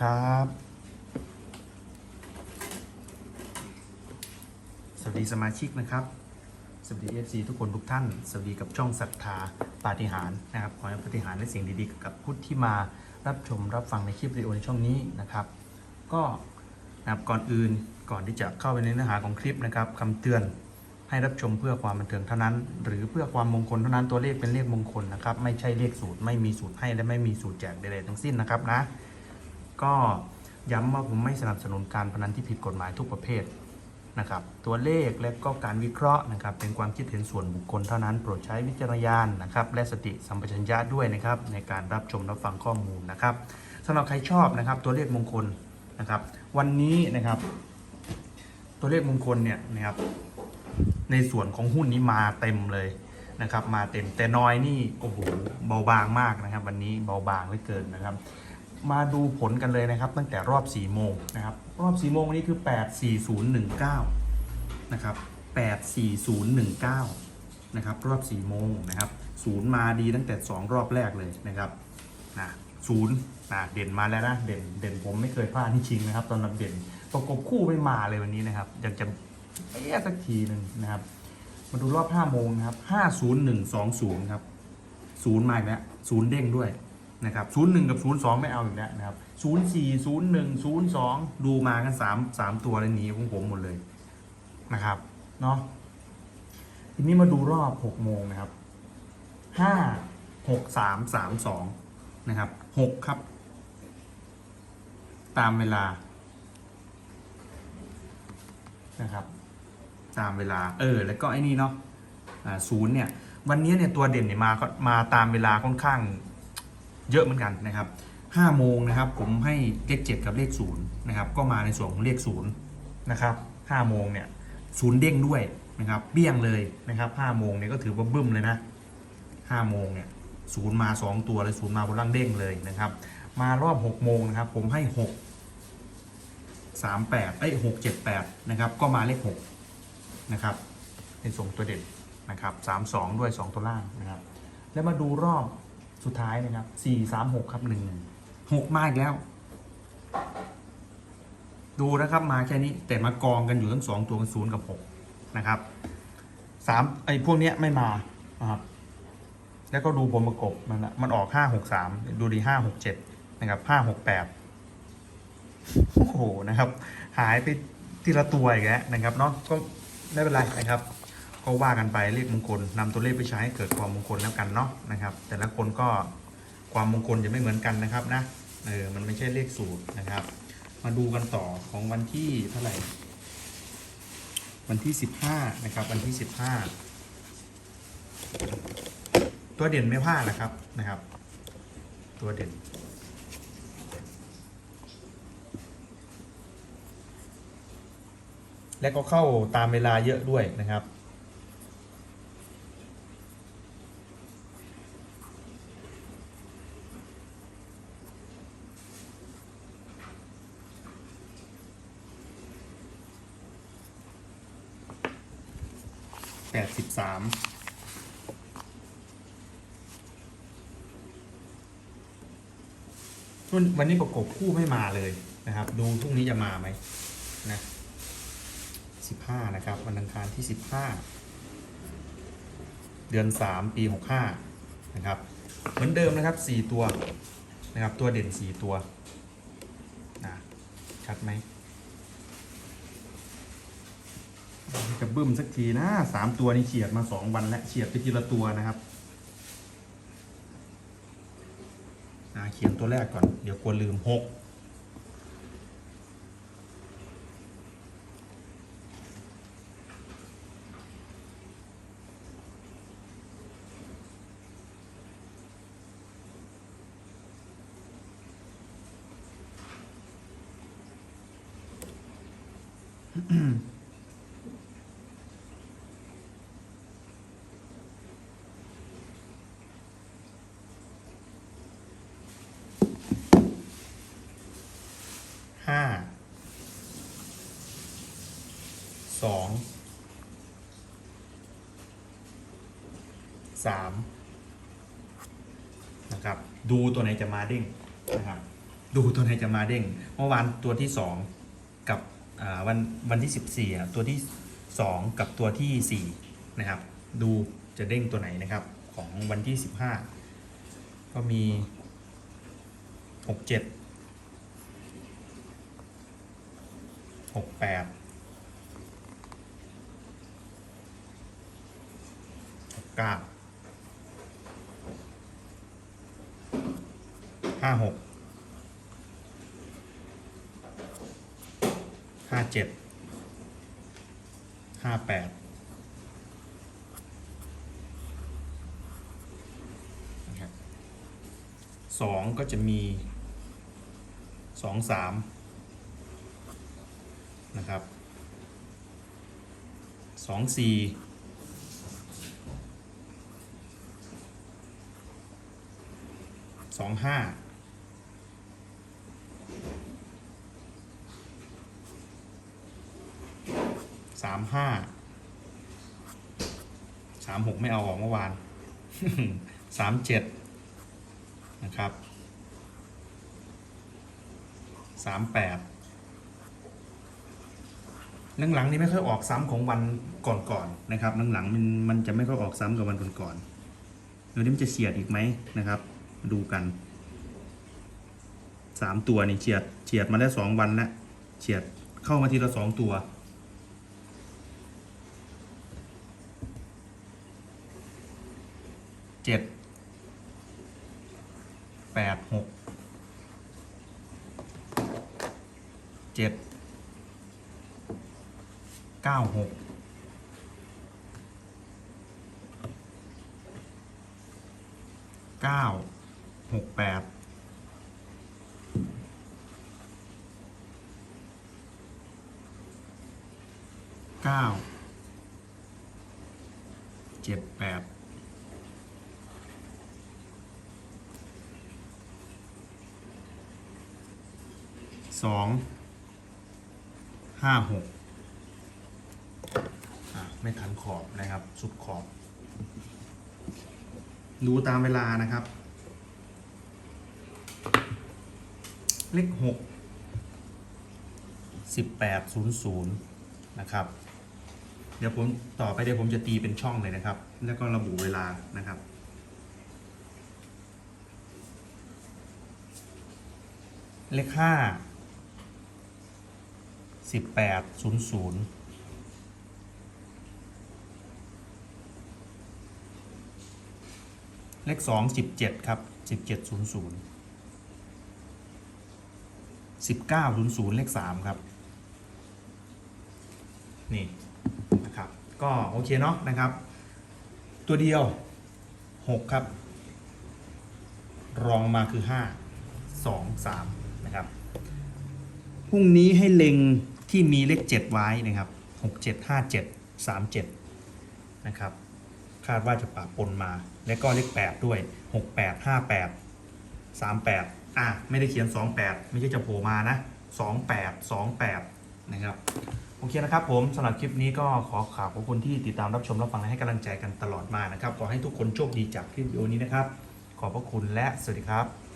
ครับ สวัสดีสมาชิกนะครับ สวัสดี FC ทุกคนทุกท่าน สวัสดีกับช่องศรัทธาปาฏิหารนะครับ ขอให้ปาฏิหารและสิ่งดีๆ กับผู้ที่มารับชมรับฟังในคลิปวิดีโอในช่องนี้นะครับ ก็นะครับก่อนอื่นก่อนที่จะเข้าไปในเนื้อหาของคลิปนะครับคำเตือนให้รับชมเพื่อความบันเทิงเท่านั้น หรือเพื่อความมงคลเท่านั้นตัวเลขเป็นเลขมงคลนะครับ ไม่ใช่เลขสูตรไม่มีสูตรให้และไม่มีสูตรแจกใดๆทั้งสิ้นนะครับนะ ก็ย้ำว่าผมไม่สนับสนุนการพนันที่ผิดกฎหมายทุกประเภทนะครับ ตัวเลขและก็การวิเคราะห์นะครับ เป็นความคิดเห็นส่วนบุคคลเท่านั้นโปรดใช้วิจารณญาณนะครับ และสติสัมปชัญญะด้วยนะครับ ในการรับชมรับฟังข้อมูลนะครับสำหรับใครชอบนะครับ ตัวเลขมงคลนะครับ วันนี้นะครับ ตัวเลขมงคลเนี่ยนะครับ ในส่วนของหุ้นนี้มาเต็มเลยนะครับ มาเต็มแต่น้อยนี่โอ้โหเบาบางมากนะครับ วันนี้เบาบางเหลือเกินนะครับ มาดูผลกันเลยนะครับ ตั้งแต่รอบ 4 โมงนะครับ รอบ 4 โมงวันนี้คือ 84019 นะครับ 84019 นะครับ รอบ 4 โมงนะครับศูนย์มาดีตั้งแต่ 2 รอบแรกเลยนะครับนะศูนย์นะเด่นมาแล้วนะเด่นเด่นผมไม่เคยพลาดที่ชิงนะครับ ตอนรับเด่นประกบคู่ไม่มาเลยวันนี้นะครับอยากจะเอ๊ะสักทีหนึ่งนะครับ มาดูรอบ 5 โมงนะครับ 50120 ครับศูนย์มาอีกแล้วศูนย์เด้งด้วย นะครับศูนย์หนึ่งกับศูนย์สองไม่เอาอีกแล้วนะครับศูนย์สี่ศูนย์หนึ่งศูนย์สองดูมากันสามสามตัวเลยหนีของผมหมดเลยนะครับเนาะทีนี้มาดูรอบหกโมงนะครับห้าหกสามสามสองนะครับหกครับ ตามเวลานะครับ ตามเวลา เออ แล้วก็ไอ้นี่เนาะศูนย์เนี่ย วันนี้เนี่ยตัวเด่นเนี่ยมาก็มาตามเวลาค่อนข้าง เยอะเหมือนกันนะครับห้าโมงนะครับผมให้เลขเจ็ดกับเลขศูนะครับก็มาในส่วนของเลขศูนะครับห้าโมงเนี่ยศูนย์เด้งด้วยนะครับเบี้ยงเลยนะครับห้าโมงเนี่ยก็ถือว่าบึ้มเลยนะห้าโมงเนี่ยศูนย์มาสองตัวเลยศูนย์มาบนล่างเด้งเลยนะครับมารอบหกโมงนะครับผมให้หกสามแปดเอ้ยหกเจ็ดแปดนะครับก็มาเลขหกนะครับเป็นส่งตัวเด่นนะครับสามสองด้วยสองตัวล่างนะครับ แล้วมาดูรอบ สุดท้ายนะครับสี่สามหกครับหนึ่งหกมาอีกแล้ว ดูนะครับมาแค่นี้แต่มากองกันอยู่ทั้งสองตัวกันศูนย์กับหกนะครับสามไอ้พวกเนี้ยไม่มานะครับแล้วก็ดูผลประกบมันอะมันออกห้าหกสามดูดีห้าหกเจ็ดนะครับห้าหกแปดโอ้โหนะครับ หายไปทีละตัวอีกแล้วนะครับเนาะก็ไม่เป็นไรนะครับ ก็ว่ากันไปเลขมงคลนำตัวเลขไปใช้ให้เกิดความมงคลแล้วกันเนาะนะครับ แต่ละคนก็ความมงคลจะไม่เหมือนกันนะครับนะเออมันไม่ใช่เลขสูตรนะครับ มาดูกันต่อของวันที่เท่าไหร่ วันที่สิบห้านะครับ วันที่สิบห้าตัวเด่นไม่พลาดนะครับนะครับ ตัวเด่นและก็เข้าตามเวลาเยอะด้วยนะครับ ดสิบสามวันนี้ประกบคู่ไม่มาเลยนะครับ ดูพรุ่งนี้จะมาไหมนะสิบห้านะครับ วันอังคารที่สิบห้าเดือนสามปีหกห้านะครับ เหมือนเดิมนะครับสี่ตัวนะครับ ตัวเด่นสี่ตัวนะชัดไหม จะบึ้มสักทีนะสามตัวนี่เฉียดมาสองวันแล้วเฉียดไปทีละตัวนะครับอ่าเขียนตัวแรกก่อน เดี๋ยวกลัวลืมหกห้า สองสามนะครับ ดูตัวไหนจะมาเด้งนะครับ ดูตัวไหนจะมาเด้งเมื่อวานตัวที่สองกับวันวันที่สิบสี่ตัวที่สองกับตัวที่สี่นะครับ ดูจะเด้งตัวไหนนะครับ ของวันที่สิบห้าก็มีหกเจ็ดหกแปดหก เก้าห้าหกห้าเจ็ดห้าแปดสองก็จะมีสองสามนะครับสองสี่ สองห้าสามห้าสามหกไม่เอาออกเมื่อวานสามเจ็ดนะครับสามแปดหลังๆนี่ไม่ค่อยออกซ้ำของวันก่อนๆนนะครับหลังๆมันมันจะไม่ค่อยออกซ้ำกับวันก่อนๆเดี๋ยวนี้มันจะเฉียดอีกไหมนะครับ ดูกันสามตัวนี่เฉียดเฉียดมาได้สองวันแล้วเฉียดเข้ามาทีละสองตัว เจ็ด แปดหก เจ็ด เก้าหก เก้า หกแปดเก้าเจ็ดแปดสองห้าหกไม่ทันขอบนะครับ สุดขอบ ดูตามเวลานะครับ เลขหกสิบแปดศูนย์ศูนย์นะครับ เดี๋ยวผมต่อไปเดี๋ยวผมจะตีเป็นช่องเลยนะครับ แล้วก็ระบุเวลานะครับเลขห้าสิบแปดศูนย์ศูนย์เลขสองสิบเจ็ดครับสิบเจ็ดศูนย์ศูนย์ 1900 เลข 3 ครับ นี่นะครับ ก็โอเคเนาะนะครับ ตัวเดียว 6 ครับ รองมาคือ 5 2 3 นะครับ พรุ่งนี้ให้เล็งที่มีเลข 7 ไว้นะครับ 6 7 5 7 3 7 นะครับ คาดว่าจะปะปนมา และก็เลข 8 ด้วย 6 8 5 8 3 8 อะไม่ได้เขียนสองแปดไม่ใช่จะโผล่มานะสองแปดสองแปดนะครับ โอเคนะครับผมสำหรับคลิปนี้ก็ขอขอบคุณที่ติดตามรับชมรับฟังและให้กำลังใจกันตลอดมานะครับ ขอให้ทุกคนโชคดีจากคลิปวิดีโอนี้นะครับ ขอบพระคุณและสวัสดีครับ